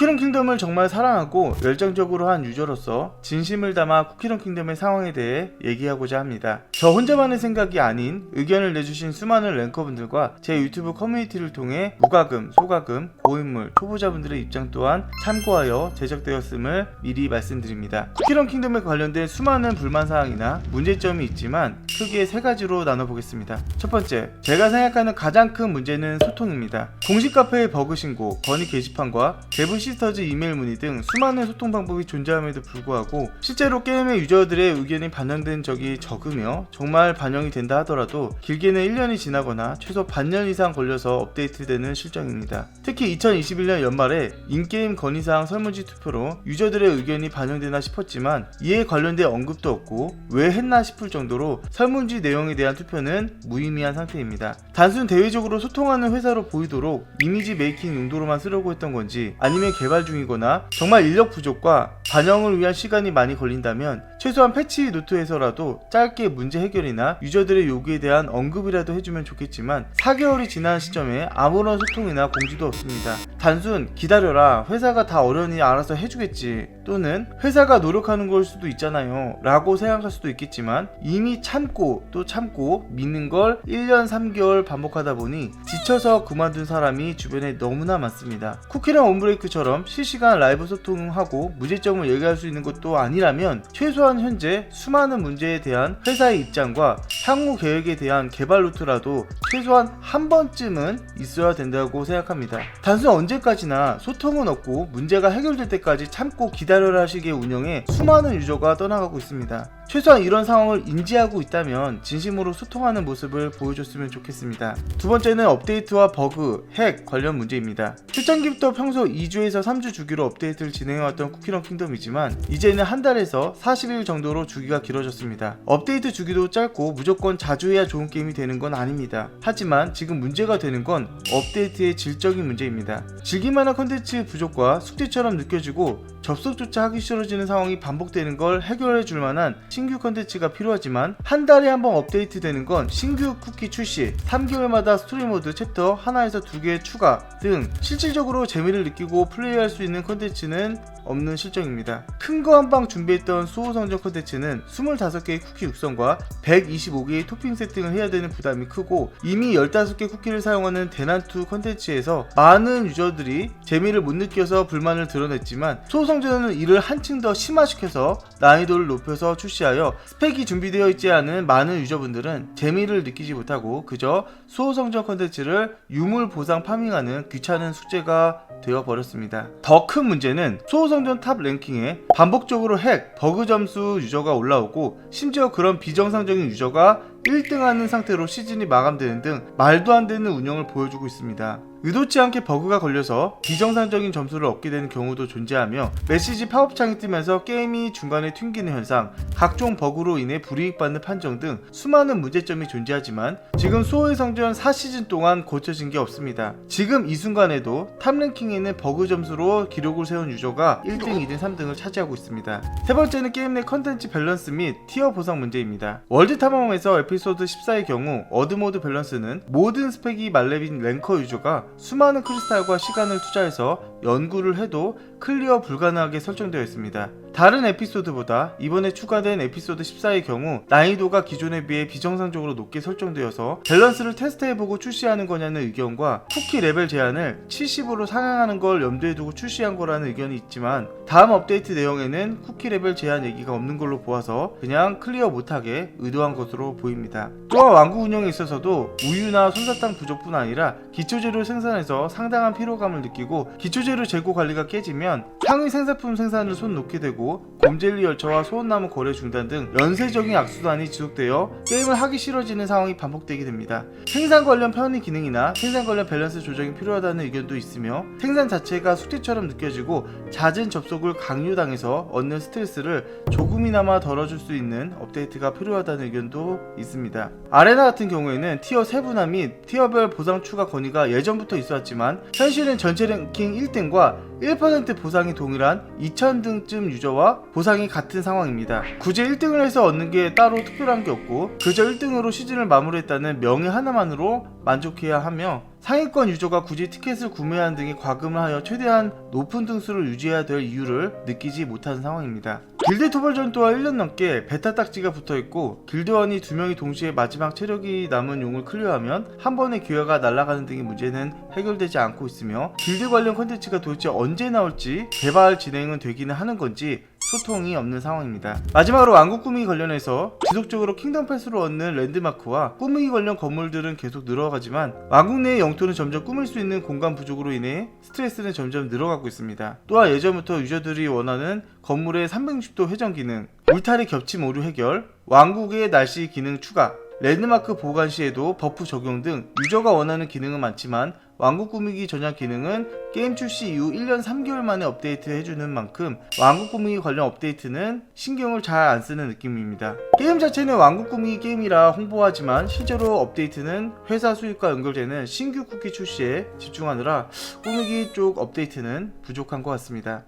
쿠키런 킹덤을 정말 사랑하고 열정적으로 한 유저로서 진심을 담아 쿠키런 킹덤의 상황에 대해 얘기하고자 합니다. 저 혼자만의 생각이 아닌 의견을 내주신 수많은 랭커분들과 제 유튜브 커뮤니티를 통해 무과금, 소과금, 고인물, 초보자분들의 입장 또한 참고하여 제작되었음을 미리 말씀드립니다. 쿠키런 킹덤에 관련된 수많은 불만사항이나 문제점이 있지만 크게 세 가지로 나눠보겠습니다. 첫 번째, 제가 생각하는 가장 큰 문제는 소통입니다. 공식 카페의 버그 신고, 건의 게시판과 대부 시 스터즈 이메일 문의 등 수많은 소통 방법이 존재함에도 불구하고 실제로 게임의 유저들의 의견이 반영된 적이 적으며 정말 반영이 된다 하더라도 길게는 1년이 지나거나 최소 반년 이상 걸려서 업데이트되는 실정입니다. 특히 2021년 연말에 인게임 건의사항 설문지 투표로 유저들의 의견이 반영되나 싶었지만 이에 관련된 언급도 없고 왜 했나 싶을 정도로 설문지 내용에 대한 투표는 무의미한 상태입니다. 단순 대외적으로 소통하는 회사로 보이도록 이미지 메이킹 용도로만 쓰려고 했던 건지 아니면 개발 중이거나 정말 인력 부족과 반영을 위한 시간이 많이 걸린다면 최소한 패치 노트에서라도 짧게 문제 해결이나 유저들의 요구에 대한 언급이라도 해주면 좋겠지만 4개월이 지난 시점에 아무런 소통이나 공지도 없습니다. 단순 기다려라 회사가 다 어련히 알아서 해주겠지 또는 회사가 노력하는 걸 수도 있잖아요 라고 생각할 수도 있겠지만 이미 참고 또 참고 믿는 걸 1년 3개월 반복하다 보니 지쳐서 그만둔 사람이 주변에 너무나 많습니다. 쿠키랑 온브레이크처럼 실시간 라이브 소통하고 문제점을 얘기할 수 있는 것도 아니라면 최소한 현재 수많은 문제에 대한 회사의 입장과 향후 계획에 대한 개발 루트라도 최소한 한 번쯤은 있어야 된다고 생각합니다. 단순 언제까지나 소통은 없고 문제가 해결될 때까지 참고 기다려라 식의 운영에 수많은 유저가 떠나가고 있습니다. 최소한 이런 상황을 인지하고 있다면 진심으로 소통하는 모습을 보여줬으면 좋겠습니다. 두 번째는 업데이트와 버그, 핵 관련 문제입니다. 출장기부터 평소 2주에서 3주 주기로 업데이트를 진행해왔던 쿠키런 킹덤이지만 이제는 한 달에서 40일 정도로 주기가 길어졌습니다. 업데이트 주기도 짧고 무조건 자주 해야 좋은 게임이 되는 건 아닙니다. 하지만 지금 문제가 되는 건 업데이트의 질적인 문제입니다. 즐길만한 컨텐츠 부족과 숙제처럼 느껴지고 접속조차 하기 싫어지는 상황이 반복되는 걸 해결해 줄 만한 신규 컨텐츠가 필요하지만 한 달에 한 번 업데이트 되는 건 신규 쿠키 출시, 3개월마다 스토리 모드 챕터 하나에서 두 개 추가 등 실질적으로 재미를 느끼고 플레이할 수 있는 컨텐츠는 없는 실정입니다. 큰 거 한 방 준비했던 수호 성적 컨텐츠는 25개의 쿠키 육성과 125개의 토핑 세팅을 해야 되는 부담이 크고 이미 15개 쿠키를 사용하는 대난투 컨텐츠에서 많은 유저들이 재미를 못 느껴서 불만을 드러냈지만 수호 성전은 이를 한층 더 심화시켜서 난이도를 높여서 출시 하여 스펙이 준비되어 있지 않은 많은 유저분들은 재미를 느끼지 못하고 그저 수호 성전 컨텐츠를 유물 보상 파밍하는 귀찮은 숙제가 되어 버렸습니다. 더 큰 문제는 수호 성전 탑 랭킹에 반복적으로 핵, 버그 점수 유저가 올라오고 심지어 그런 비정상적인 유저가 1등하는 상태로 시즌이 마감되는 등 말도 안 되는 운영을 보여주고 있습니다. 의도치 않게 버그가 걸려서 비정상적인 점수를 얻게 되는 경우도 존재하며 메시지 팝업창이 뜨면서 게임이 중간에 튕기는 현상, 각종 버그로 인해 불이익받는 판정 등 수많은 문제점이 존재하지만 지금 수호의 성전 4시즌 동안 고쳐진 게 없습니다. 지금 이 순간에도 탑 랭킹에는 버그 점수로 기록을 세운 유저가 1등, 2등, 3등을 차지하고 있습니다. 세 번째는 게임 내 컨텐츠 밸런스 및 티어 보상 문제입니다. 월드 탐험에서 에피소드 14의 경우 어드모드 밸런스는 모든 스펙이 말레빈 랭커 유저가 수많은 크리스탈과 시간을 투자해서 연구를 해도 클리어 불가능하게 설정되어 있습니다. 다른 에피소드보다 이번에 추가된 에피소드 14의 경우 난이도가 기존에 비해 비정상적으로 높게 설정되어서 밸런스를 테스트해보고 출시하는 거냐는 의견과 쿠키 레벨 제한을 70으로 상향하는 걸 염두에 두고 출시한 거라는 의견이 있지만 다음 업데이트 내용에는 쿠키 레벨 제한 얘기가 없는 걸로 보아서 그냥 클리어 못하게 의도한 것으로 보입니다. 또한 왕국 운영에 있어서도 우유나 솜사탕 부족뿐 아니라 기초재료 생산에서 상당한 피로감을 느끼고 기초재료 재고 관리가 깨지면 상위 생산품 생산을 손 놓게 되고 곰젤리 열차와 소원나무 거래 중단 등 연쇄적인 악순환이 지속되어 게임을 하기 싫어지는 상황이 반복되게 됩니다. 생산 관련 편의 기능이나 생산 관련 밸런스 조정이 필요하다는 의견도 있으며 생산 자체가 숙제처럼 느껴지고 잦은 접속을 강요당해서 얻는 스트레스를 조금이나마 덜어줄 수 있는 업데이트가 필요하다는 의견도 있습니다. 아레나 같은 경우에는 티어 세분화 및 티어별 보상 추가 건의가 예전부터 있었지만 현실은 전체 랭킹 1등과 1% 보상이 동일한 2000등쯤 유저와 보상이 같은 상황입니다. 굳이 1등을 해서 얻는 게 따로 특별한 게 없고 그저 1등으로 시즌을 마무리했다는 명예 하나만으로 만족해야 하며 상위권 유저가 굳이 티켓을 구매하는 등의 과금을 하여 최대한 높은 등수를 유지해야 될 이유를 느끼지 못하는 상황입니다. 길드 토벌전 또한 1년 넘게 베타 딱지가 붙어 있고 길드원이 두 명이 동시에 마지막 체력이 남은 용을 클리어하면 한 번의 기회가 날아가는 등의 문제는 해결되지 않고 있으며 길드 관련 컨텐츠가 도대체 언제 나올지 개발 진행은 되기는 하는 건지 소통이 없는 상황입니다. 마지막으로 왕국 꾸미기 관련해서 지속적으로 킹덤 패스로 얻는 랜드마크와 꾸미기 관련 건물들은 계속 늘어가지만 왕국 내의 영토는 점점 꾸밀 수 있는 공간 부족으로 인해 스트레스는 점점 늘어가고 있습니다. 또한 예전부터 유저들이 원하는 건물의 360도 회전 기능, 울타리 겹침 오류 해결, 왕국의 날씨 기능 추가, 랜드마크 보관 시에도 버프 적용 등 유저가 원하는 기능은 많지만 왕국 꾸미기 전향 기능은 게임 출시 이후 1년 3개월 만에 업데이트 해주는 만큼 왕국 꾸미기 관련 업데이트는 신경을 잘 안 쓰는 느낌입니다. 게임 자체는 왕국 꾸미기 게임이라 홍보하지만 실제로 업데이트는 회사 수익과 연결되는 신규 쿠키 출시에 집중하느라 꾸미기 쪽 업데이트는 부족한 것 같습니다.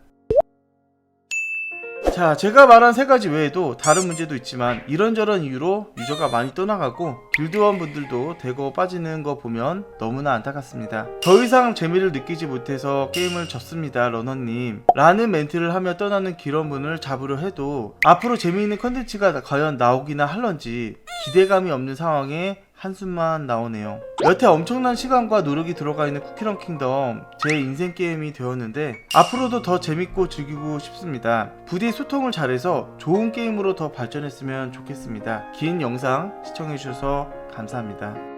자, 제가 말한 세 가지 외에도 다른 문제도 있지만 이런저런 이유로 유저가 많이 떠나가고 길드원 분들도 대거 빠지는 거 보면 너무나 안타깝습니다. 더 이상 재미를 느끼지 못해서 게임을 졌습니다, 러너님. 라는 멘트를 하며 떠나는 길원분을 잡으려 해도 앞으로 재미있는 컨텐츠가 과연 나오기나 할런지 기대감이 없는 상황에 한숨만 나오네요. 여태 엄청난 시간과 노력이 들어가 있는 쿠키런 킹덤 제 인생 게임이 되었는데 앞으로도 더 재밌고 즐기고 싶습니다. 부디 소통을 잘해서 좋은 게임으로 더 발전했으면 좋겠습니다. 긴 영상 시청해주셔서 감사합니다.